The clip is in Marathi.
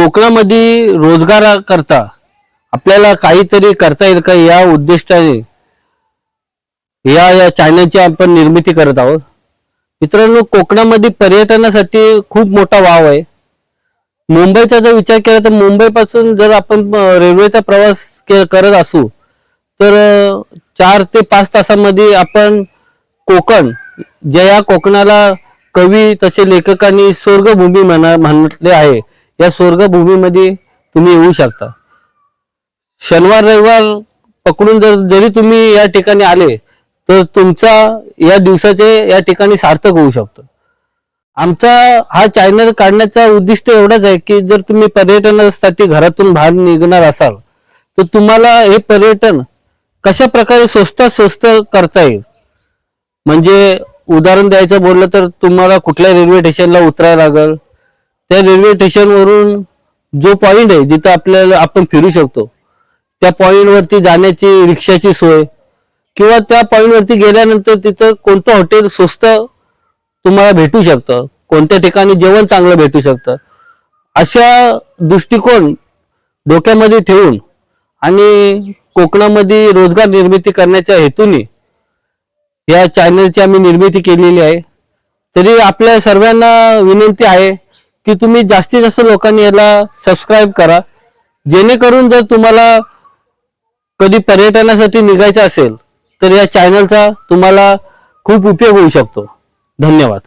कोकणामध्ये रोजगाराकरता आपल्याला काहीतरी करता येईल का? या उद्दिष्टाने या या चॅनलची आपण निर्मिती करत आहोत. मित्रांनो कोकणामध्ये पर्यटनासाठी खूप मोठा वाव आहे. मुंबईचा जर विचार केला तर मुंबईपासून जर आपण रेल्वेचा प्रवास के- करत असू तर चार ते पाच तासामध्ये आपण कोकण ज्या या कोकणाला कवी तसे लेखकांनी स्वर्गभूमी म्हणा म्हटले आहे. या स्वर्गभूमीमध्ये तुम्ही येऊ शकता. शनिवार रविवार पकडून जर जरी तुम्ही या ठिकाणी आले तर तुमचा या दिवसाचे या ठिकाणी सार्थक होऊ शकतो. आमचा हा चॅनल काढण्याचा उद्दिष्ट एवढाच आहे की जर तुम्ही पर्यटनासाठी घरातून बाहेर निघणार असाल तर तुम्हाला हे पर्यटन कशा प्रकारे स्वस्तात स्वस्त करता येईल? म्हणजे उदाहरण द्यायचं बोललं तर तुम्हाला कुठल्या रेल्वे स्टेशनला उतरायला लागल? त्या रेल्वे स्टेशनवरून जो पॉइंट आहे जिथं आपल्याला आपण फिरू शकतो त्या पॉईंटवरती जाण्याची रिक्षाची सोय किंवा त्या पॉईंटवरती गेल्यानंतर तिथं कोणतं हॉटेल स्वस्त तुम्हाला भेटू शकतं कोणत्या ठिकाणी जेवण चांगलं भेटू शकतं अशा दृष्टिकोन डोक्यामध्ये ठेवून आणि कोकणामध्ये रोजगार निर्मिती करण्याच्या हेतूने या चॅनलची आम्ही निर्मिती केलेली आहे. तरी आपल्या सर्वांना विनंती आहे की तुम्ही जास्तीत जास्त लोकांनी याला सबस्क्राईब करा. जेणेकरून जर तुम्हाला कधी पर्यटनासाठी निघायचं असेल तर या चॅनलचा तुम्हाला खूप उपयोग होऊ शकतो. धन्यवाद.